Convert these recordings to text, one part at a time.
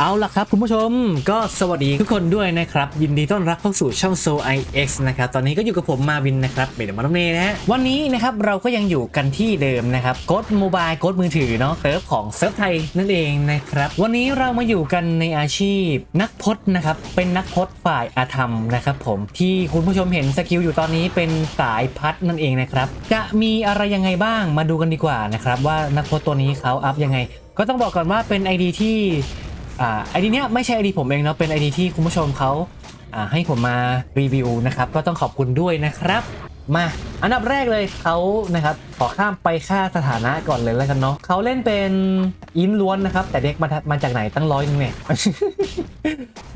เอาล่ะครับคุณผู้ชมก็สวัสดีทุกคนด้วยนะครับ ยินดีต้อนรับเข้าสู่ช่อง So IX นะครับตอนนี้ก็อยู่กับผมมาวินนะครับเบดมาร์เน่นะฮะวันนี้นะครับเราก็ยังอยู่กันที่เดิมนะครับกดโมบายกดมือถือเนาะเซิร์ฟของเซิร์ฟไทยนั่นเองนะครับวันนี้เรามาอยู่กันในอาชีพนักพจน์นะครับเป็นนักพจน์ฝ่ายอาธรรมนะครับผมที่คุณผู้ชมเห็นสกิลอยู่ตอนนี้เป็นสายพัดนั่นเองนะครับจะมีอะไรยังไงบ้างมาดูกันดีกว่านะครับว่านักพจน์ตัวนี้เขาอัพยังไง ก็ต้องบอกก่อนว่าเป็น ID ที่ อ่าไอดีเนี้ยไม่ใช่ไอดีผมเองเนาะเป็นไอดีที่คุณผู้ชมเขาอ่าให้ผมมารีวิวนะครับ ก็ต้องขอบคุณด้วยนะครับ มาอันดับแรกเลยเขานะครับขอข้ามไปค่าสถานะก่อนเลยแล้วกันเนาะเขาเล่นเป็นอินล้วนนะครับ แต่เด็กมามาจากไหนตั้งร้อยนึงเนี่ย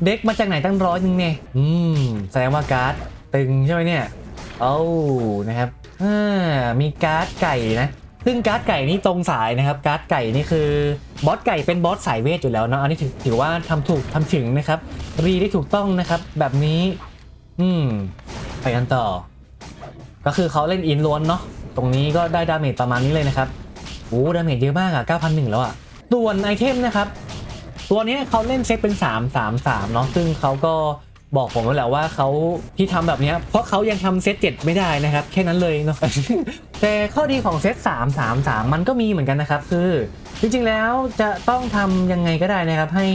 เด็กมาจากไหนตั้งร้อยนึงเนี่ยอืมแสดงว่าการ์ดตึงใช่ไหมเนี่ยเอ้านะครับอ่ามีการ์ดไก่นะ ซึ่งการ์ดไก่นี่ตรงสายนะครับ การ์ดไก่นี่คือบอสไก่เป็นบอสสายเวทอยู่แล้วเนาะอันนี้ถือถือว่าทำถูกทำถึงนะครับ รีได้ถูกต้องนะครับ แบบนี้ อืม ไปกันต่อ ก็คือเขาเล่นอินล้วนเนาะตรงนี้ก็ได้ดาเมจประมาณนี้เลยนะครับโอ้ดาเมจเยอะมากอะ9,001 แล้วอะส่วนไอเทมนะครับ ตัวนี้เขาเล่นเซตเป็น 3 3 3 เนาะซึ่งเขาก็ บอกผมไว้วแหล้วว่าเขาที่ทำแบบนี้เพราะเขายังทำเซต7ไม่ได้นะครับแค่นั้นเลยเนาะแต่ข้อดีของเซต3 3 3มันก็มีเหมือนกันนะครับ คือจริงๆแล้วจะต้องทำยังไงก็ได้นะครับ ให้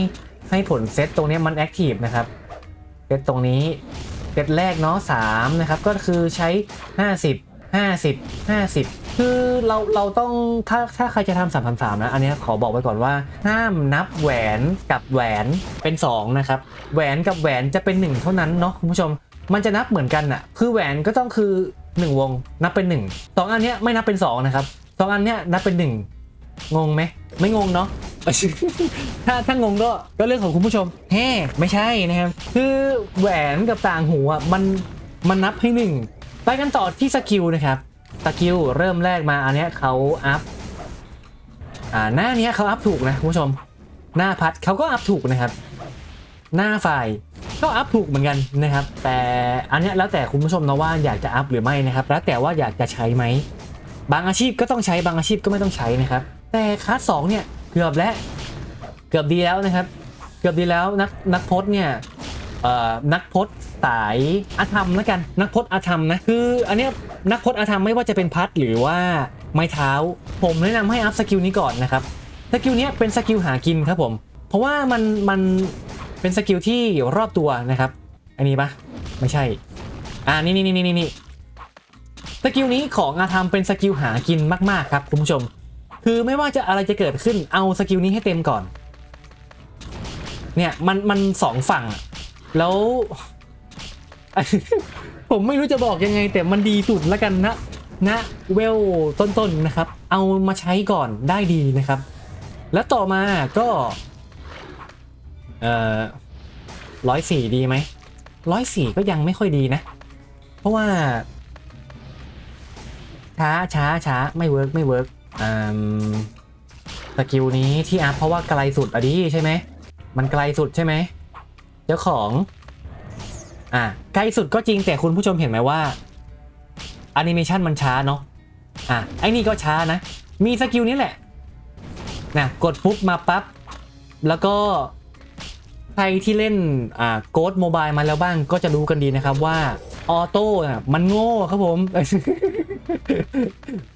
ให้ผลเซตตรงนี้มันแอคทีฟนะครับเซตตรงนี้เซตแรกเนาะ3นะครับก็คือใช้ 50 50 50 คือเราเราต้องถ้าถ้าใครจะทำสามสามนะ อันนี้ขอบอกไว้ก่อนว่า ห้ามนับแหวนกับแหวนเป็น 2 นะครับ แหวนกับแหวนจะเป็น 1 เท่านั้นเนาะคุณผู้ชม มันจะนับเหมือนกันอะคือแหวนก็ต้องคือ 1 วงนับเป็น 1 2 อันเนี้ยไม่นับเป็น 2 นะครับสองอันเนี้ยนับเป็น 1 งงไหมไม่งงเนาะถ้าถ้างงก็ก็เรื่องของคุณผู้ชมแฮ่ไม่ใช่นะครับคือแหวนกับต่างหูอะมันมันนับให้หนึ่งไปกันต่อที่สกิลนะครับ สกิลเริ่มแรกมาอันเนี้ยเขาอัพอ่าหน้าเนี้ยเขาอัพถูกนะคุณผู้ชม หน้าพัดเขาก็อัพถูกนะครับ หน้าฝ่ายก็อัพถูกเหมือนกันนะครับ แต่อันเนี้ยแล้วแต่คุณผู้ชมนะว่าอยากจะอัพหรือไม่นะครับ แล้วแต่ว่าอยากจะใช้ไหมบางอาชีพก็ต้องใช้บางอาชีพก็ไม่ต้องใช้นะครับ แต่คลาสสองเนี่ยเกือบแล้วเกือบดีแล้วนะครับ เกือบดีแล้วนักนักพจน์เนี่ยเอ่อนักพจน์สายอาธรรมแล้วกันนักพจน์อาธรรมนะคืออันเนี้ย นักพจน์อาธรรมไม่ว่าจะเป็นพัดหรือว่าไม้เท้า ผมแนะนำให้อัพสกิลนี้ก่อนนะครับสกิลนี้เป็นสกิลหากินครับผม เพราะว่ามันมันเป็นสกิลที่รอบตัวนะครับ อันนี้ปะไม่ใช่ อ่านี่นี่นี่นี่นี่สกิลนี้ของอาธรรมเป็นสกิลหากินมากๆครับคุณผู้ชม คือไม่ว่าจะอะไรจะเกิดขึ้นเอาสกิลนี้ให้เต็มก่อน เนี่ยมันมันสองฝั่ง แล้ว ผมไม่รู้จะบอกยังไง แต่มันดีสุดแล้วกันนะนะเวลต้นๆนะครับ เอามาใช้ก่อนได้ดีนะครับ แล้วต่อมาก็ เอ่อร้อยสี่ดีไหมร้อยสี่ก็ยังไม่ค่อยดีนะ เพราะว่า ช้าช้าช้าไม่เวิร์กไม่เวิร์กอ่าสกิลนี้ที่อัพเพราะว่าไกลสุดอะดิใช่ไหมมันไกลสุดใช่ไหมเจ้าของ อะไกลสุดก็จริงแต่คุณผู้ชมเห็นไหมว่าแอนิเมชันมันช้าเนาะอะไอ้นี่ก็ช้านะ มีสกิลนี้แหละนะกดปุ๊บมาปั๊บแล้วก็ใครที่เล่นอ่าโกดโมบายมาแล้วบ้างก็จะรู้กันดีนะครับว่าออโต้อะมันโง่ครับผม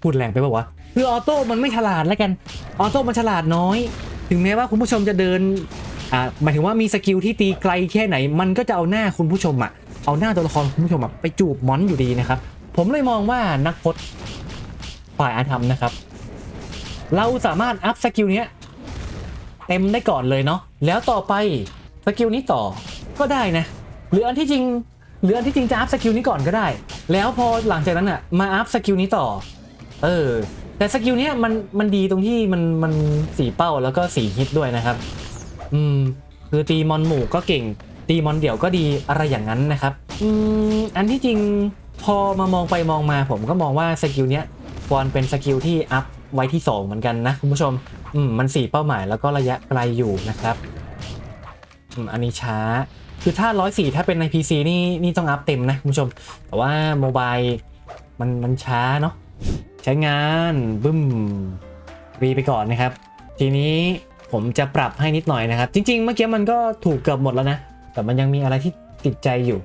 พูดแรงไปป่าวะคือออโต้มันไม่ฉลาดแล้วกันออโต้มันฉลาดน้อย ถึงแม้ว่าคุณผู้ชมจะเดิน อ่าหมายถึงว่ามีสกิลที่ตีไกลแค่ไหน มันก็จะเอาหน้าคุณผู้ชมอะเอาหน้าตัวละครคุณผู้ชมอะไปจูบมอนอยู่ดีนะครับ ผมเลยมองว่านักพจน์ฝ่ายอาธรรมนะครับ เราสามารถอัพสกิลเนี้ยเต็มได้ก่อนเลยเนาะแล้วต่อไปสกิลนี้ต่อก็ได้นะหรืออันที่จริงหรืออันที่จริงจะอัพสกิลนี้ก่อนก็ได้ แล้วพอหลังจากนั้นอะมาอัพสกิลนี้ต่อ เออแต่สกิลเนี้ยมันมันดีตรงที่มันมันสีเป้าแล้วก็สีฮิตด้วยนะครับ อืม คือตีมอนหมู่ก็เก่ง ตีมอนเดี่ยวก็ดีอะไรอย่างนั้นนะครับ อืม อันที่จริงพอมามองไปมองมาผมก็มองว่าสกิลเนี้ยควรเป็นสกิลที่อัพไว้ที่ 2 เหมือนกันนะคุณผู้ชม อืม มันสี่เป้าหมายแล้วก็ระยะไกลอยู่นะครับอืมอันนี้ช้า คือถ้า 104 ถ้าเป็นใน PC นี่นี่ต้องอัพเต็มนะคุณผู้ชม แต่ว่าโมบายมันมันช้าเนาะใช้งานบึ้มรีไปก่อนนะครับ ทีนี้ ผมจะปรับให้นิดหน่อยนะครับ จริง ๆ เมื่อกี้มันก็ถูกเกือบหมดแล้วนะ แต่มันยังมีอะไรที่ติดใจอยู่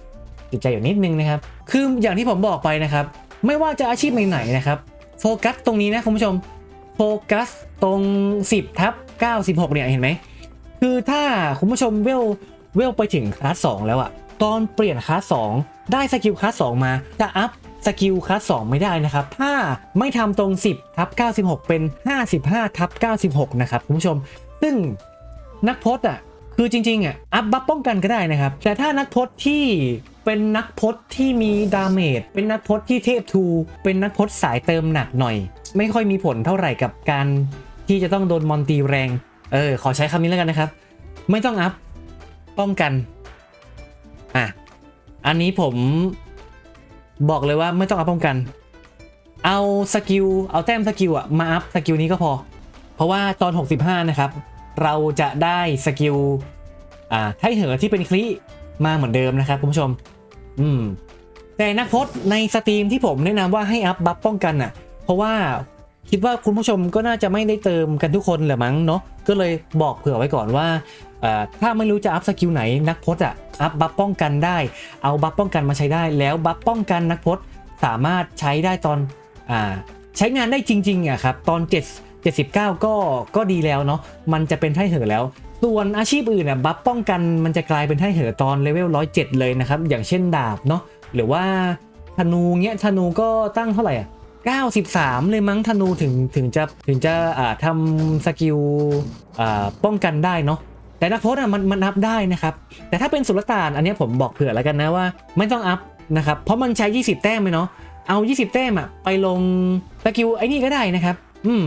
ติดใจอยู่นิดนึงนะครับ คืออย่างที่ผมบอกไปนะครับ ไม่ว่าจะอาชีพไหนๆนะครับ โฟกัสตรงนี้นะคุณผู้ชม โฟกัสตรง 10ทับ96 เนี่ยเห็นไหม คือถ้าคุณผู้ชมเวลเวลไปถึงคลาส2แล้วอะตอนเปลี่ยนคลาส2ได้สกิลคลาส2มาจะอัพสกิลคลาส2ไม่ได้นะครับ ถ้าไม่ทำตรง 10ทับ96 เป็น 55ทับ96 นะครับคุณผู้ชม ซึ่งนักพจน์อะคือจริงๆอะอัพบัฟป้องกันก็ได้นะครับ แต่ถ้านักพจน์ที่เป็นนักพจน์ที่มีดาเมจเป็นนักพจน์ที่เทพทู เป็นนักพจน์สายเติมหนักหน่อย ไม่ค่อยมีผลเท่าไหร่กับการที่จะต้องโดนมอนตีแรง เออ ขอใช้คำนี้แล้วกันนะครับ ไม่ต้องอัพป้องกันอะอันนี้ผมบอกเลยว่าไม่ต้องอัพป้องกัน เอาสกิลเอาแต้มสกิลอะมาอัพสกิลนี้ก็พอ เพราะว่าตอน 65 นะครับ เราจะได้สกิลอ่าไทเหอที่เป็นคลิมาเหมือนเดิมนะครับคุณผู้ชม อืม แต่นักพจน์ในสตรีมที่ผมแนะนำว่าให้อัพบัฟป้องกันอะ เพราะว่าคิดว่าคุณผู้ชมก็น่าจะไม่ได้เติมกันทุกคนแหละมั้งเนาะก็เลยบอกเผื่อไว้ก่อนว่าอ่อถ้าไม่รู้จะอัพสกิลไหนนักพจน์อะอัพบัฟป้องกันได้ เอาบัฟป้องกันมาใช้ได้ แล้วบัฟป้องกันนักพจน์สามารถใช้ได้ตอนอ่าใช้งานได้จริงๆอะครับตอน 7 79 ก็ก็ดีแล้วเนาะมันจะเป็นไทเหอแล้ว ส่วนอาชีพอื่นอะบัฟป้องกันมันจะกลายเป็นไทเหอตอนเลเวล107 เลยนะครับ อย่างเช่นดาบเนาะหรือว่าธนูเงี้ยธนูก็ตั้งเท่าไหร่อะ93 เลยมั้งธนูถึงถึงจะถึงจะอ่าทำสกิลอ่าป้องกันได้เนาะแต่นักโทษอะมันมันอัพได้นะครับ แต่ถ้าเป็นสุลต่านอันนี้ผมบอกเผื่อแล้วกันนะว่า ไม่ต้องอัพนะครับเพราะมันใช้ 20 แต้มเลยเนาะเอา 20 แต้มอะไปลงสกิลไอ้นี่ก็ได้นะครับ อืม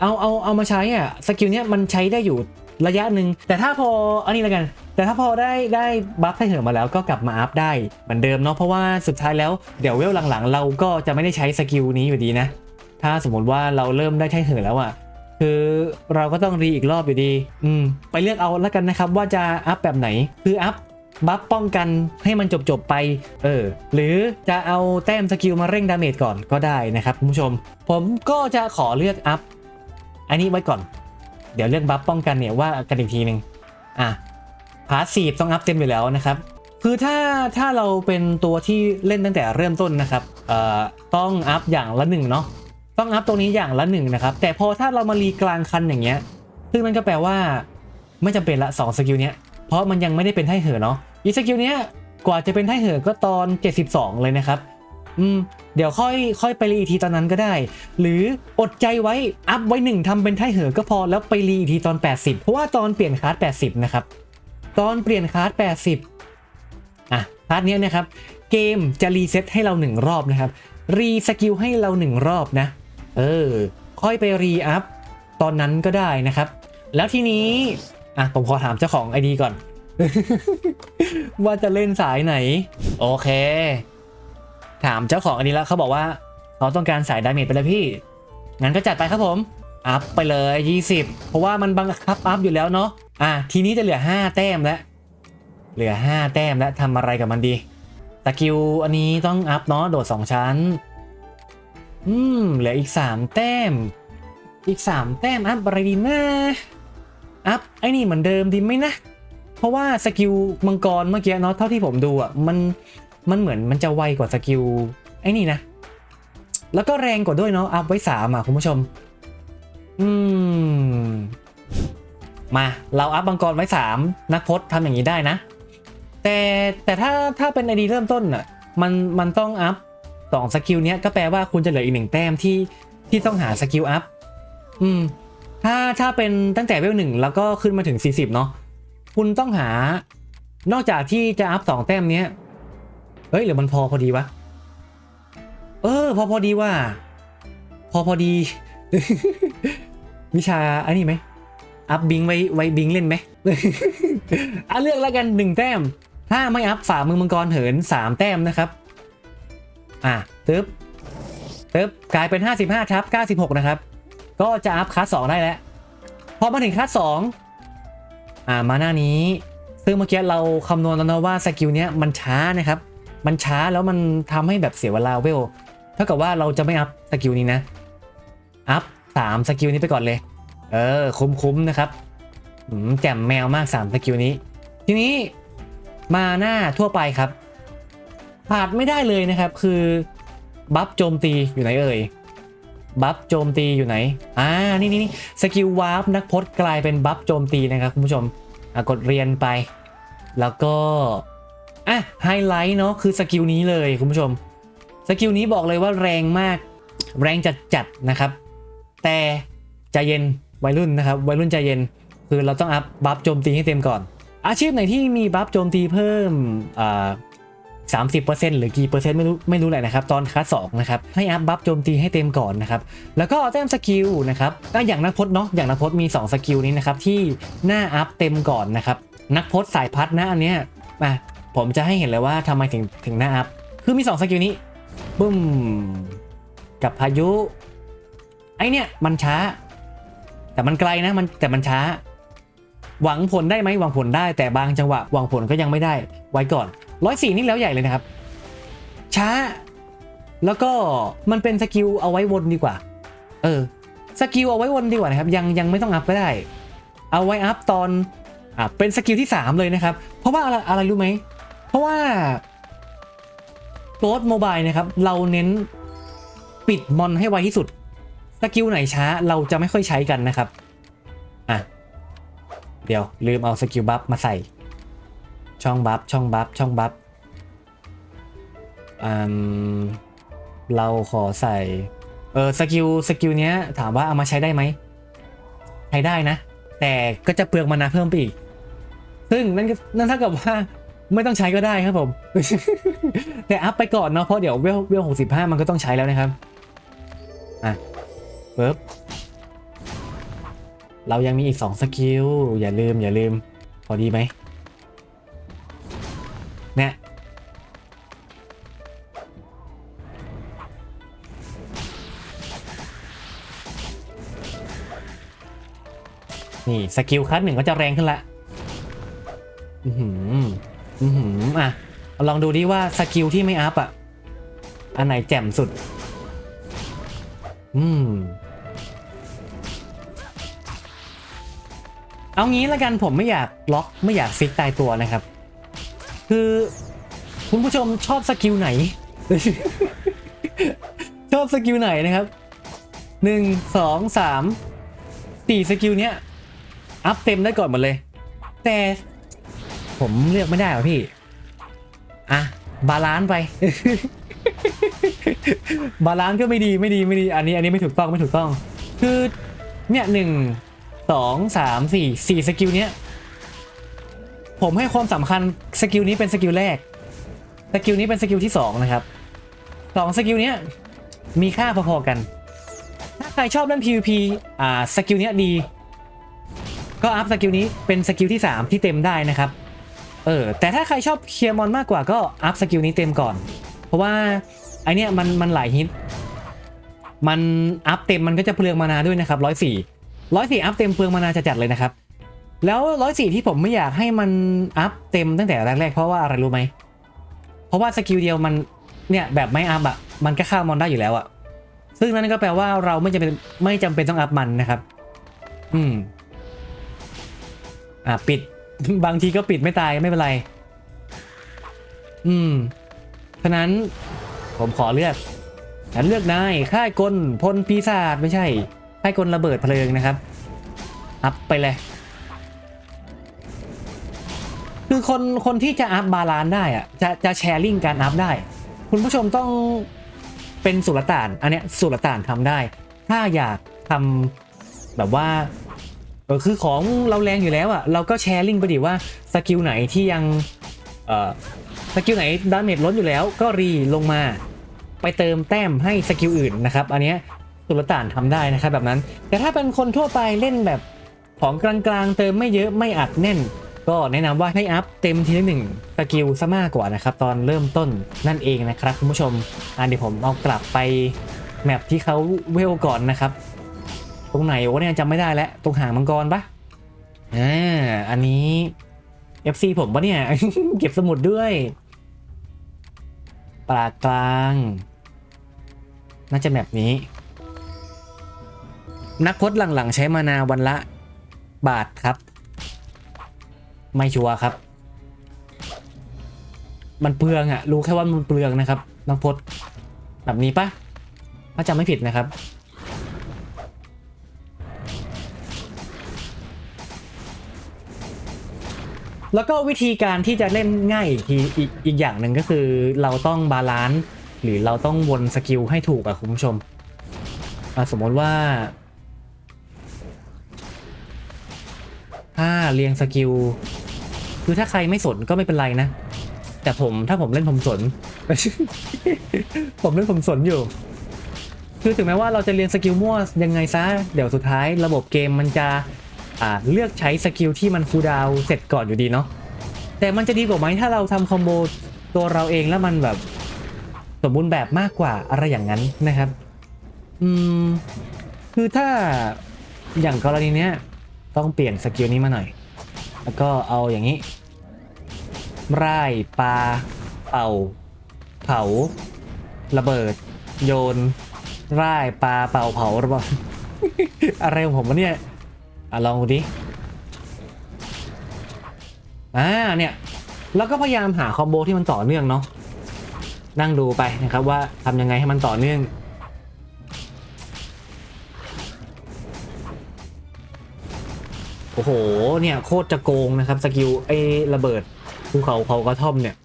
เอาเอาเอามาใช้อะสกิลเนี้ยมันใช้ได้อยู่ระยะหนึ่งแต่ถ้าพออันนี้แล้วกัน แต่ถ้าพอได้ได้บัฟไทเหิมมาแล้วก็กลับมาอัพได้เหมือนเดิมเนาะเพราะว่าสุดท้ายแล้วเดี๋ยวเวลหลังๆ เราก็จะไม่ได้ใช้สกิลนี้อยู่ดีนะ ถ้าสมมติว่าเราเริ่มได้ไทเหิมแล้วอะคือเราก็ต้องรีอีกรอบอยู่ดี อืม ไปเลือกเอาแล้วกันนะครับ ว่าจะอัพแบบไหน คืออัพบัฟป้องกันให้มันจบๆไป เออ หรือจะเอาแต้มสกิลมาเร่งดาเมจก่อนก็ได้นะครับคุณผู้ชม ผมก็จะขอเลือกอัพ อันนี้ไว้ก่อน เดี๋ยวเรื่องบัฟป้องกันเนี่ยว่ากันอีกทีหนึ่งอะพาสีต้องอัพเต็มอยู่แล้วนะครับ คือถ้าถ้าเราเป็นตัวที่เล่นตั้งแต่เริ่มต้นนะครับเอ่อต้องอัพอย่างละหนึ่งเนาะต้องอัพตรงนี้อย่างละหนึ่งนะครับ แต่พอถ้าเรามารีกลางคันอย่างเงี้ย ซึ่งมันก็แปลว่า ไม่จำเป็นละ2สกิลเนี้ยเพราะมันยังไม่ได้เป็นไทเหอเนาะอีสกิลเนี้ยกว่าจะเป็นไทเหอก็ตอน 72 เลยนะครับ อืมเดี๋ยวค่อยค่อยไปรีอีทีตอนนั้นก็ได้ หรืออดใจไว้อัพไว้หนึ่งทำเป็นไทเหอก็พอแล้วไปรีอีทีตอน 80 เพราะว่าตอนเปลี่ยนคลาส80 นะครับ ตอนเปลี่ยนคลาส80 อะคลาสเนี้ยนะครับ เกมจะรีเซ็ตให้เราหนึ่งรอบนะครับ รีสกิลให้เราหนึ่งรอบนะ เออ ค่อยไปรีอัพตอนนั้นก็ได้นะครับ แล้วทีนี้ อะ ผมขอถามเจ้าของไอดีก่อน ว่าจะเล่นสายไหน โอเค ถามเจ้าของอันนี้แล้วเขาบอกว่าเขาต้องการสายดาเมจไปเลยพี่ งั้นก็จัดไปครับผม อัพไปเลย 20 เพราะว่ามันบังคับอัพอยู่แล้วเนาะ อะทีนี้จะเหลือ 5 แต้มแล้ว เหลือ 5 แต้มแล้วทำอะไรกับมันดี สกิลอันนี้ต้องอัพเนาะ โดด 2 ชั้น อืม เหลืออีก 3 แต้ม อีก 3 แต้มอัพอะไรดีนะ อัพไอ้นี่เหมือนเดิมดีไหมนะ เพราะว่าสกิลมังกรเมื่อกี้เนาะ เท่าที่ผมดูอะ มัน มันเหมือนมันจะไวกว่าสกิลไอ้นี่นะ แล้วก็แรงกว่าด้วยเนาะอัพไว้สามอะคุณผู้ชม อืม มาเราอัพมังกรไว้3นักพจน์ทำอย่างนี้ได้นะ แต่แต่ถ้าถ้าเป็นไอดีเริ่มต้นอะมันมันต้องอัพสองสกิลเนี้ยก็แปลว่าคุณจะเหลืออีกหนึ่งแต้มที่ที่ต้องหาสกิลอัพ อืม ถ้าถ้าเป็นตั้งแต่เวลหนึ่งแล้วก็ขึ้นมาถึง 40 เนาะ คุณต้องหานอกจากที่จะอัพสองแต้มเนี้ย เฮ้ยหรือมันพอพอดีวะ เออ พอพอดีว่า พอพอดี วิชาอันนี้ไหม อัพบิงไว้ไว้บิงเล่นไหมอะเลือกแล้วกันหนึ่งแต้ม ถ้าไม่อัพฝ่ามือมังกรเหินสามแต้มนะครับ อะตึ๊บตึ๊บกลายเป็น 55ทับ96 นะครับ ก็จะอัพคลาส2ได้แล้ว พอมาถึงคลาส2อ่ามาหน้านี้ ซึ่งเมื่อกี้เราคำนวณแล้วนะว่าสกิลเนี้ยมันช้านะครับ มันช้าแล้วมันทำให้แบบเสียเวลาเวลเท่ากับว่าเราจะไม่อัพสกิลนี้นะอัพสามสกิลนี้ไปก่อนเลย เออคุ้มๆนะครับแจ่มแมวมาก3สกิลนี้ ทีนี้มาหน้าทั่วไปครับขาดไม่ได้เลยนะครับ คือบัฟโจมตีอยู่ไหนเอ่ยบัฟโจมตีอยู่ไหน อ่า นี่นี่สกิลวาร์ปนักพจน์กลายเป็นบัฟโจมตีนะครับคุณผู้ชมกดเรียนไป แล้วก็ อะไฮไลท์เนาะคือสกิลนี้เลยคุณผู้ชม สกิลนี้บอกเลยว่าแรงมาก แรงจัดจัดๆนะครับ แต่ใจเย็นวัยรุ่นนะครับวัยรุ่นใจเย็น คือเราต้องอัพบัฟโจมตีให้เต็มก่อน อาชีพไหนที่มีบัฟโจมตีเพิ่มอ่า30%หรือกี่เปอร์เซ็นต์ไม่รู้ไม่รู้แหละนะครับ ตอนคัสสองนะครับ ให้อัพบัฟโจมตีให้เต็มก่อนนะครับ แล้วก็แต้มสกิลนะครับก็อย่างนักพจน์เนาะอย่างนักพจน์มี 2 สกิลนี้นะครับ ที่หน้าอัพเต็มก่อนนะครับ นักพจน์สายพัดนะอันเนี้ยมา ผมจะให้เห็นเลยว่าทำไมถึงถึงหน้าอัพ คือมี 2 สกิลนี้บึ้ม กับพายุ ไอเนี่ย มันช้า แต่มันไกลนะมันแต่มันช้า หวังผลได้ไหมหวังผลได้ แต่บางจังหวะหวังผลก็ยังไม่ได้ไว้ก่อนร้อยสี่นี่แล้วใหญ่เลยนะครับ ช้า แล้วก็มันเป็นสกิลเอาไว้วนดีกว่า เออสกิลเอาไว้วนดีกว่านะครับยังยังไม่ต้องอัพก็ได้ เอาไว้อัพตอนอ่าเป็นสกิลที่ 3 เลยนะครับ เพราะว่าอะไรอะไรรู้ไหม เพราะว่าโ o ดโมบายนะครับ เราเน้นปิดมอนให้ไวที่สุด สกิลไหนช้าเราจะไม่ค่อยใช้กันนะครับ อะ เดี๋ยวลืมเอาสกิลบัฟมาใส่ ช่องบัฟช่องบัฟช่องบัฟอืมเราขอใส่ เออสกิลสกิลเนี้ยถามว่าเอามาใช้ได้ไหม ใช้ได้นะ แต่ก็จะเปลืองมานาเพิ่มไปอีก ซึ่งนั่นก็นั่นเท่ากับว่า ไม่ต้องใช้ก็ได้ครับผม แต่อัพไปก่อนเนาะเพราะเดี๋ยวเวลเวลหกสิบห้ามันก็ต้องใช้แล้วนะครับ อะปึ๊บเรายังมีอีก2สกิลอย่าลืมอย่าลืม พอดีไหมเนี่ยนี่ สกิลคัสหนึ่งก็จะแรงขึ้นละ อือหือ อือหืออะลองดูดิว่าสกิลที่ไม่อัพอะ อันไหนแจ่มสุด อืม เอางี้ละกันผมไม่อยากล็อกไม่อยากฟิกตายตัวนะครับ คือ คุณผู้ชมชอบสกิลไหน ชอบสกิลไหนนะครับหนึ่งสองสามสี่สกิลเนี้ย อัพเต็มได้ก่อนหมดเลย แต่ ผมเลือกไม่ได้หรอพี่ อะ บาลานซ์ไป บาลานซ์ก็ไม่ดีไม่ดีไม่ดี อันนี้อันนี้ไม่ถูกต้องไม่ถูกต้อง คือเนี่ยหนึ่งสองสามสี่สี่สกิลเนี้ย ผมให้ความสำคัญสกิลนี้เป็นสกิลแรก สกิลนี้เป็นสกิลที่สองนะครับสองสกิลเนี้ยมีค่าพอๆกัน ถ้าใครชอบเล่น PVP อ่าสกิลเนี้ยดี ก็อัพสกิลนี้เป็นสกิลที่ 3 ที่เต็มได้นะครับ เออแต่ถ้าใครชอบเคลียร์มอนมากกว่าก็อัพสกิลนี้เต็มก่อน เพราะว่าไอเนี้ยมันมันหลายฮิต มันอัพเต็มมันก็จะเปลืองมานาด้วยนะครับร้อยสี่ร้อยสี่อัพเต็มเปลืองมานาจะจัดเลยนะครับ แล้วร้อยสี่ที่ผมไม่อยากให้มันอัพเต็มตั้งแต่แรกๆเพราะว่าอะไรรู้ไหมเพราะว่าสกิลเดียวมันเนี่ยแบบไม่อัพอะมันก็ฆ่ามอนได้อยู่แล้วอะซึ่งนั่นก็แปลว่าเราไม่จำเป็นไม่จำเป็นต้องอัพมันนะครับ อืม อะปิด บางทีก็ปิดไม่ตายไม่เป็นไร อืมฉะนั้นผมขอเลือกฉันเลือกนายค่ายกลพลปีศาจไม่ใช่ ค่ายกลระเบิดเพลิงนะครับ อัพไปเลย คือคนคนที่จะอัพบาลานได้อะจะจะแชร์ลิงการอัพได้ คุณผู้ชมต้องเป็นสุลต่าน อันเนี้ยสุลต่านทำได้ ถ้าอยากทำแบบว่า คือของเราแรงอยู่แล้วอะเราก็แชร์ลิงก์ไปดิว่าสกิลไหนที่ยังเอ่อสกิลไหนดาเมจลดอยู่แล้วก็รีลงมาไปเติมแต้มให้สกิลอื่นนะครับ อันเนี้ยสุลต่านทำได้นะครับแบบนั้น แต่ถ้าเป็นคนทั่วไปเล่นแบบของกลางๆ เติมไม่เยอะไม่อัดแน่น ก็แนะนำว่าให้อัพเต็มทีละหนึ่งสกิลซะมากกว่านะครับ ตอนเริ่มต้นนั่นเองนะครับคุณผู้ชมอันเดี๋ยวผมเอากลับไปแมปที่เขาเวลก่อนนะครับ ตรงไหนวะเนี่ยจำไม่ได้แล้ว ตรงหางมังกรปะอ่าอันนี้ FC ผมปะเนี่ย เก็บสมุดด้วย ปลากลาง น่าจะแบบนี้ นักพจน์หลังๆ ใช้มานาวันละบาทครับ ไม่ชัวร์ครับ มันเปลืองอะรู้แค่ว่ามันเปลืองนะครับน้องพดแบบนี้ปะถ้าจำไม่ผิดนะครับ แล้วก็วิธีการที่จะเล่นง่ายอีกทีอีกอีกอย่างหนึ่งก็คือเราต้องบาลานซ์หรือเราต้องวนสกิลให้ถูกอะคุณผู้ชมสมมติว่า ถ้าเรียงสกิลคือถ้าใครไม่สนก็ไม่เป็นไรนะ แต่ผมถ้าผมเล่นผมสน ผมเล่นผมสนอยู่ คือถึงแม้ว่าเราจะเรียนสกิลมั่วยังไงซะ เดี๋ยวสุดท้ายระบบเกมมันจะ อ่าเลือกใช้สกิลที่มันคูดาวเสร็จก่อนอยู่ดีเนาะแต่มันจะดีกว่าไหมถ้าเราทำคอมโบตัวเราเองแล้วมันแบบสมบูรณ์แบบมากกว่าอะไรอย่างนั้นนะครับ อืม คือถ้าอย่างกรณีเนี้ยต้องเปลี่ยนสกิลนี้มาหน่อย แล้วก็เอาอย่างนี้ร่ายปลาเป่า เผา ระเบิด โยนร่ายปลาเป่าเผาระเบิดอะไรของผมวะเนี่ย อะลองดูดิอ่าเนี่ยแล้วก็พยายามหาคอมโบที่มันต่อเนื่องเนาะนั่งดูไปนะครับว่าทำยังไงให้มันต่อเนื่องโอ้โหเนี่ยโคตรจะโกงนะครับสกิลไอ้ระเบิดภูเขาเผากระท่อมเนี่ย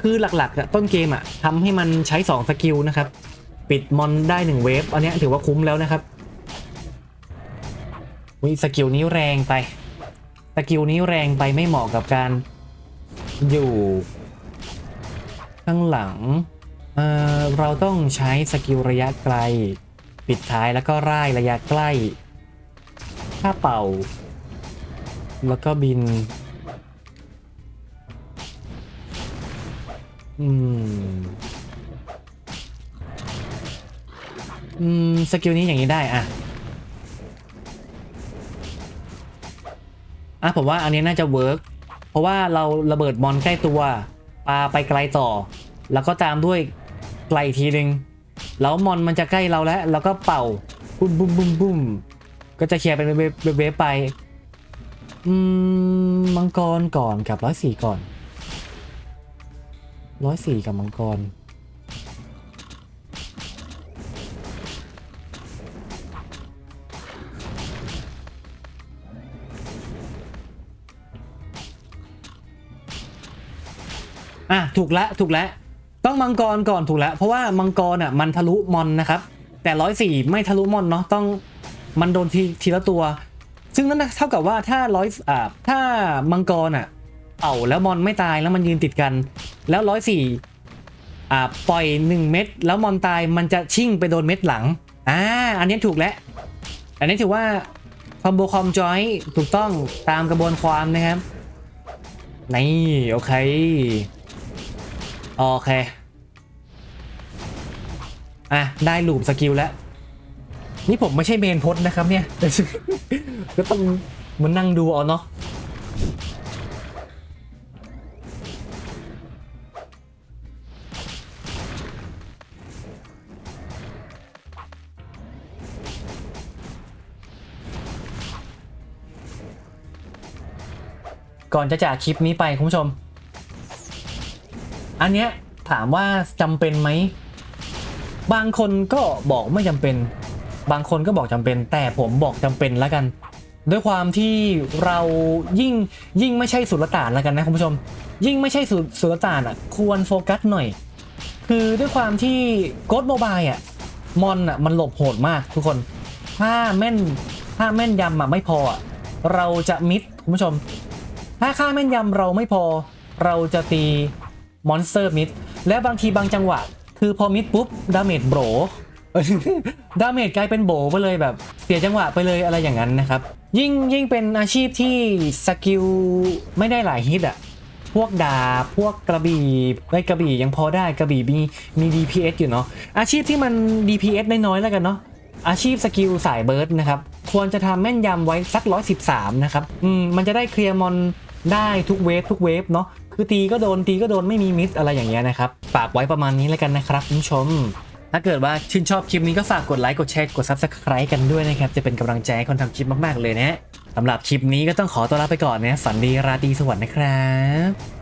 คือหลักๆต้นเกมอะทำให้มันใช้ 2 สกิลนะครับ ปิดมอนได้1เวฟอันนี้ถือว่าคุ้มแล้วนะครับวิสกิลนี้แรงไปสกิลนี้แรงไปไม่เหมาะกับการอยู่ ข้างหลังเอ่อเราต้องใช้สกิลระยะไกล ปิดท้ายแล้วก็ร่ายระยะใกล้ถ้าเป่า แล้วก็บิน อืม อืมสกิลนี้อย่างนี้ได้อะอะผมว่าอันนี้น่าจะเวิร์กเพราะว่าเราระเบิดมอนใกล้ตัวปาไปไกลต่อ แล้วก็ตามด้วยไกลอีกทีนึงแล้วมอนมันจะใกล้เราแล้ว แล้วก็เป่าบุ้มบุ้มบุ้มบุ้มก็จะเคลียร์เป็นเวฟเวฟไป อืมมังกรก่อนกับร้อยสี่ก่อนร้อยสี่กับมังกร ถูกแล้วถูกแล้วต้องมังกรก่อนถูกแล้วเพราะว่ามังกรอะมันทะลุมอนนะครับ แต่ร้อยสี่ไม่ทะลุมอนเนาะต้องมันโดนทีทีละตัว ซึ่งนั่นเท่ากับว่าถ้าร้อยอ่าถ้ามังกรอะเป่าแล้วมอนไม่ตายแล้วมันยืนติดกัน แล้วร้อยสี่อ่าปล่อยหนึ่งเม็ดแล้วมอนตายมันจะชิ่งไปโดนเม็ดหลังอ่าอันนี้ถูกแล้วอันนี้ถือว่าคอมโบคอมจอยถูกต้องตามกระบวนความนะครับนี่โอเค โอเค อะ ได้ลูปสกิลแล้ว นี่ผมไม่ใช่เมนพจน์นะครับเนี่ย ก็ต้องมานั่งดูเอาเนาะก่อนจะจากคลิปนี้ไปคุณผู้ชม อันเนี้ยถามว่าจำเป็นไหม บางคนก็บอกไม่จำเป็น บางคนก็บอกจำเป็น แต่ผมบอกจำเป็นแล้วกัน ด้วยความที่เรายิ่งยิ่งไม่ใช่สุลต่านแล้วกันนะคุณผู้ชม ยิ่งไม่ใช่สุสลต่านอะควรโฟกัสหน่อย คือด้วยความที่โกดโมบายอะมอนอะมันหลบโหดมากทุกคน ถ้าแม่นถ้าแม่นยำอะไม่พอเราจะมิดคุณผู้ชม ถ้าค่าแม่นยำเราไม่พอ เราจะตี มอนสเตอร์มิดและบางทีบางจังหวะ คือพอมิดปุ๊บดาเมจโบรดาเมจกลายเป็นโบไปเลยแบบเสียจังหวะไปเลยอะไรอย่างนั้นนะครับ ยิ่งยิ่งเป็นอาชีพที่สกิลไม่ได้หลายฮิตอะพวกดาบพวกกระบี่ไอ้ยกระบี่ยังพอได้กระบี่มีมี DPS อยู่เนาะอาชีพที่มัน DPS น้อยๆแล้วกันเนาะอาชีพสกิลสายเบิร์ดนะครับ ควรจะทำแม่นยำไว้สัก 113 นะครับ อืม มันจะได้เคลียร์มอนได้ทุกเวฟทุกเวฟเนาะ คือตีก็โดนตีก็โดนไม่มีมิสอะไรอย่างเงี้ยนะครับฝากไว้ประมาณนี้แล้วกันนะครับคุณผู้ชม ถ้าเกิดว่าชื่นชอบคลิปนี้ก็ฝากกดไลค์กดแชร์กด Subscribe กันด้วยนะครับ จะเป็นกำลังใจให้คนทำคลิปมากๆเลยนะสำหรับคลิปนี้ก็ต้องขอตัวลาไปก่อนนะฝันดีราตรีสวัสดิ์นะครับ